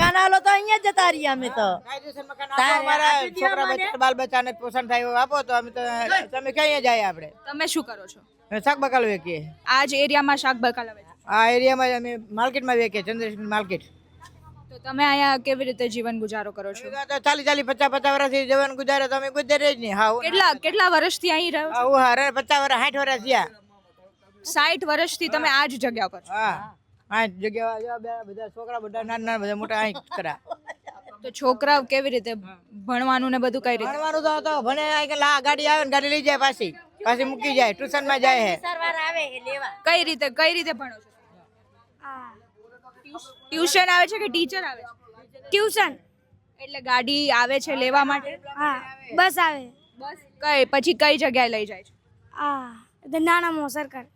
મકાન આલો તો અહીંયા જતા રહ્યા અમે તો. અમારા છોકરા બચ્ચા બાલ બચ્ચાને પોષણ થાય આપો તો અમે તો તમે ક્યાં જાય આપણે? તમે શું કરો છો? શાક બકાલ વેચીએ. આ જ એરિયામાં શાક બકાલ આ એરિયામાં અમે માર્કેટમાં વેચીએ ચંદ્રેશ માર્કેટ. તો તમે અહીંયા કેવી રીતે જીવન ગુજારો કરો છો? ચાલી ચાલી પચાસ પચાસ વર્ષથી જવાનું ગુજારો તો અમે ગુજારે જ નહીં. હા કેટલા કેટલા વર્ષથી અહીં રહ્યો હા પચાસ વર્ષ સાઠ વર્ષ થયા. સાઠ વર્ષથી તમે આ જ જગ્યા પર હા. આ જગ્યા બે બધા છોકરા બધા નાના નાના બધા મોટા અહીં કરા. તો છોકરાઓ કેવી રીતે ભણવાનું ને બધું કઈ રીતે? ભણવાનું તો હતો ભણે કે લા ગાડી આવે ને ગાડી લઈ જાય પાછી. પાછી મૂકી જાય ટ્યુશનમાં જાય હે. સરવાર આવે હે લેવા. કઈ રીતે કઈ રીતે ભણો છો? ટ્યુશન આવે છે કે ટીચર આવે છે? ટ્યુશન. એટલે ગાડી આવે છે લેવા માટે? હા બસ આવે. બસ? કઈ પછી કઈ જગ્યાએ લઈ જાય છે? આ નાના મો સરકાર.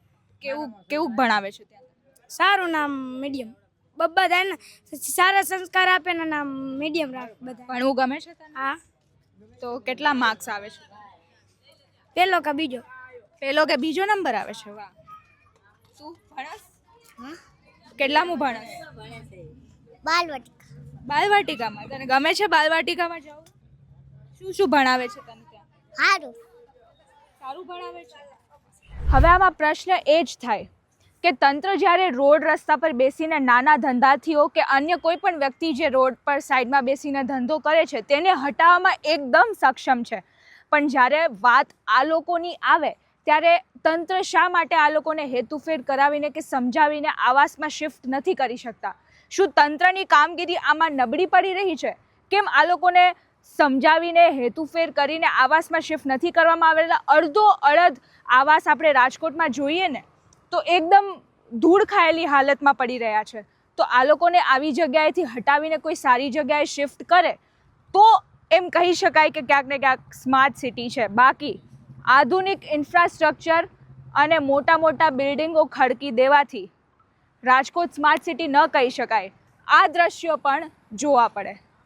કેવું કેવું ભણાવે છે ત્યાં? સારું નામ મીડિયમ બધા ને સારા સંસ્કાર આપે ને નામ મીડિયમ રાખ બધા ભણવું ગમે છે હા. તો કેટલા માર્ક્સ આવે છે? પહેલો કે બીજો? પહેલો કે બીજો નંબર આવે છે? વાહ. તું ભણસ? કેટલામું ભણસ? બાલવાટિકા. બાલવાટિકામાં. તને ગમે છે બાલવાટિકામાં જવું શું શું ભણાવે છે તને ત્યાં? સારું સારું ભણાવે છે? હવે આમાં પ્રશ્ન એ જ થાય. કે તંત્ર જ્યારે રોડ રસ્તા પર બેસીને નાના ધંધાથીઓ કે અન્ય કોઈ પણ વ્યક્તિ જે રોડ પર સાઈડમાં બેસીને ધંધો કરે છે, તેને હટાવવામાં એકદમ સક્ષમ છે. પણ જ્યારે વાત આ લોકોની આવે, ત્યારે તંત્ર શા માટે આ લોકોને હેતુફેર કરાવીને કે સમજાવીને આવાસમાં શિફ્ટ નથી કરી શકતા? શું તંત્રની કામગીરી આમાં નબળી પડી રહી છે? કેમ આ લોકોને સમજાવીને હેતુફેર કરીને આવાસમાં શિફ્ટ નથી કરવામાં આવેલા? અડધો અડધ આવાસ આપણે રાજકોટમાં જોઈએ ને તો એકદમ ધૂળ ખાયેલી હાલતમાં પડી રહ્યા છે. તો આ લોકોને આવી જગ્યાએથી હટાવીને કોઈ સારી જગ્યાએ શિફ્ટ કરે, તો એમ કહી શકાય કે ક્યાંક ને ક્યાંક સ્માર્ટ સિટી છે. બાકી આધુનિક ઇન્ફ્રાસ્ટ્રક્ચર અને મોટા મોટા બિલ્ડિંગો ખડકી દેવાથી રાજકોટ સ્માર્ટ સિટી ન કહી શકાય. આ દ્રશ્યો પણ જોવા પડે.